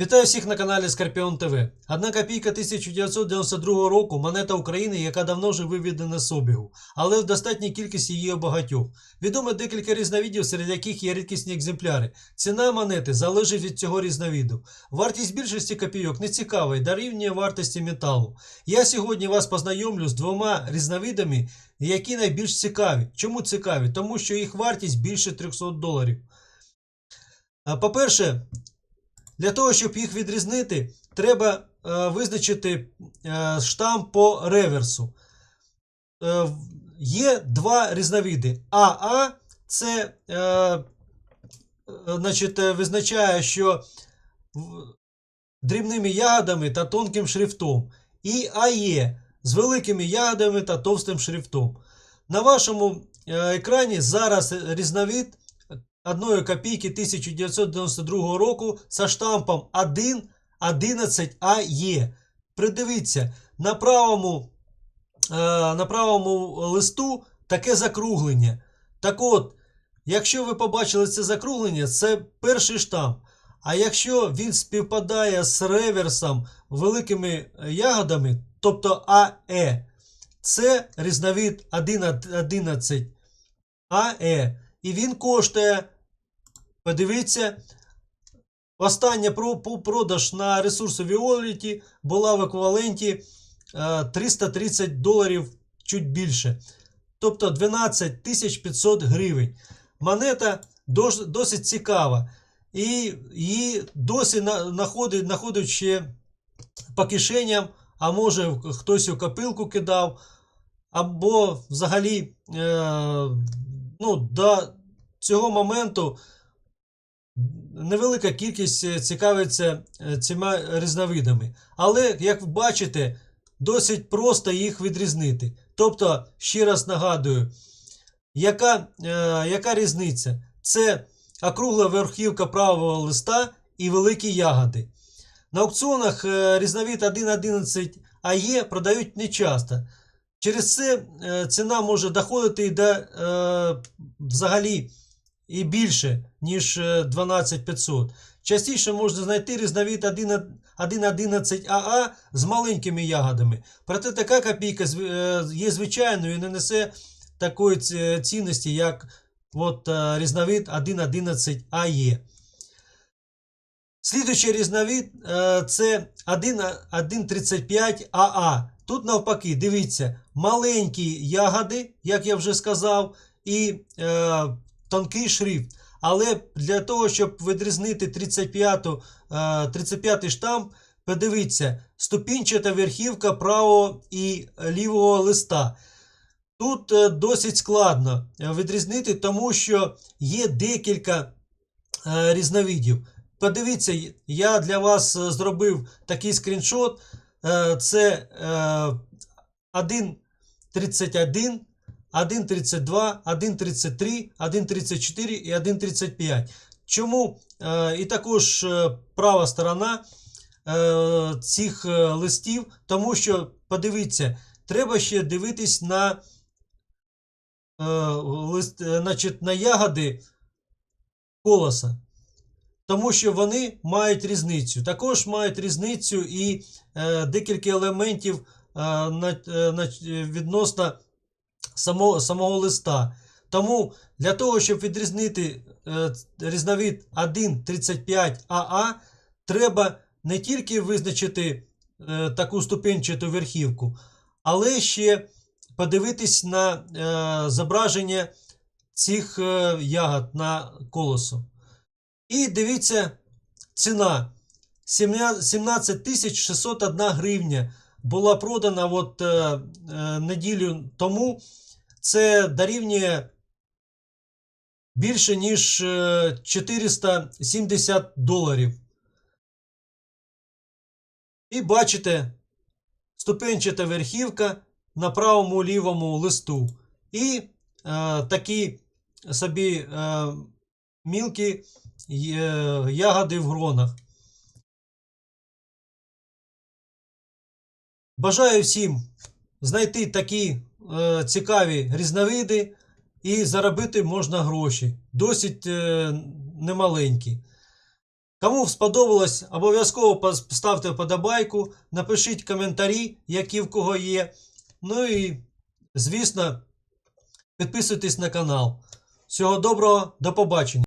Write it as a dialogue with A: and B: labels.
A: Вітаю всіх на каналі Скорпіон ТВ. Одна копійка 1992 року монета України, яка давно вже виведена з обігу, але в достатній кількості її багатьох. Відомо декілька різновидів, серед яких є рідкісні екземпляри. Ціна монети залежить від цього різновиду. Вартість більшості копійок не цікава і дорівнює вартості металу. Я сьогодні вас познайомлю з двома різновидами, які найбільш цікаві. Чому цікаві? Тому що їх вартість більше 300 доларів. По-перше, для того, щоб їх відрізнити, треба е, визначити е, штамп по реверсу. Е, є два різновиди. АА це е, значить, визначає, що дрібними ягодами та тонким шрифтом. І АЕ з великими ягодами та товстим шрифтом. На вашому екрані зараз різновид одної копійки 1992 року за штампом 1 11 АЕ. Придивіться, на правому, е, на правому листу таке закруглення. Так от, якщо ви побачили це закруглення, це перший штамп. А якщо він співпадає з реверсом великими ягодами, тобто АЕ, це різновид 11 АЕ. І він коштує, подивіться, остання продаж на ресурсі Violet була в еквіваленті е, 330 доларів чуть більше. Тобто 12 500 гривень. Монета дос- досить цікава. І її досі на- знаходить, знаходить по кишеням, а може хтось у копилку кидав, або взагалі е, ну, до цього моменту невелика кількість е, цікавиться е, цими різновидами. Але, як ви бачите, досить просто їх відрізнити. Тобто, ще раз нагадую, яка, е, яка різниця? Це округла верхівка правого листа і великі ягоди. На аукціонах е, різновид 1.11 АЕ продають нечасто. Через це е, ціна може доходити і до е, взагалі і більше, ніж е, 12500. Частіше можна знайти різновид 1.11 АА з маленькими ягодами. Проте така копійка е, є звичайною і не несе такої цінності, як от, е, різновид 1.11 АЕ. Слідуючий різновид е, це 1.35 АА. Тут навпаки, дивіться, маленькі ягоди, як я вже сказав, і е, тонкий шрифт. Але для того, щоб відрізнити 35, е, 35 штамп, подивіться, ступінчата верхівка правого і лівого листа. Тут е, досить складно е, відрізнити, тому що є декілька е, різновидів. Подивіться, я для вас е, зробив такий скріншот. Е, Це е, 1.31, 1.32, 1.33, 1.34 і 1.35. Чому? Е, І також е, права сторона цих листів, тому що, подивіться, треба ще дивитись на, лист, значить, на ягоди колоса. Тому що вони мають різницю. Також мають різницю і е, декілька елементів е, на, е, на, відносно самого, самого листа. Тому для того, щоб відрізнити е, різновид 1.35 АА, треба не тільки визначити е, таку ступенчату верхівку, але ще подивитись на е, зображення цих е, ягод на колосу. І дивіться, ціна 17 601 гривня була продана от, е, е, неділю тому. Це дорівнює більше, ніж е, 470 доларів. І бачите, ступенчата верхівка на правому лівому листу. І е, такі собі е, мілкі е, ягоди в гронах. Бажаю всім знайти такі е, цікаві різновиди і заробити можна гроші. Досить е, немаленькі. Кому сподобалось, обов'язково ставте вподобайку, напишіть коментарі, які в кого є. Ну і, звісно, підписуйтесь на канал. Всього доброго, до побачення.